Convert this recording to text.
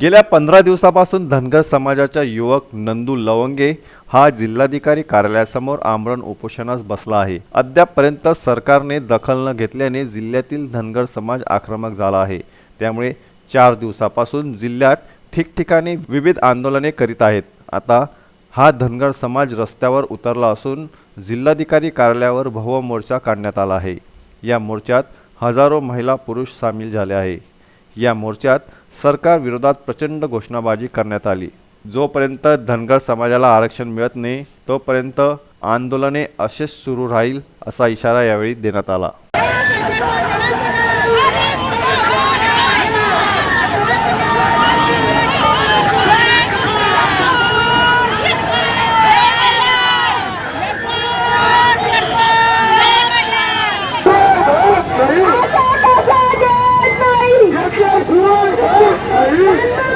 गेल्या पंधरा दिवसापासून धनगर समाजाचा युवक नंदू लवंगे हा जिल्हाधिकारी कार्यालयासमोर आमरण उपोषणास बसला आहे. अद्यापपर्यंत सरकारने दखल न घेतल्याने जिल्ह्यातील धनगर समाज आक्रमक झाला आहे. त्यामुळे चार दिवसापासून जिल्ह्यात ठिकठिकाणी विविध आंदोलने करीत आहेत. आता हा धनगर समाज रस्त्यावर उतरला असून जिल्हाधिकारी कार्यालयावर भव्य मोर्चा काढण्यात आला आहे. या मोर्चात हजारो महिला पुरुष सामील झाले आहे. या मोर्चात सरकार विरोधात प्रचंड घोषणाबाजी करण्यात आली. जोपर्यंत धनगर समाजाला आरक्षण मिळत नाही तोपर्यंत आंदोलने असेच सुरू राहील असा इशारा यावेळी देण्यात आला. 三十万元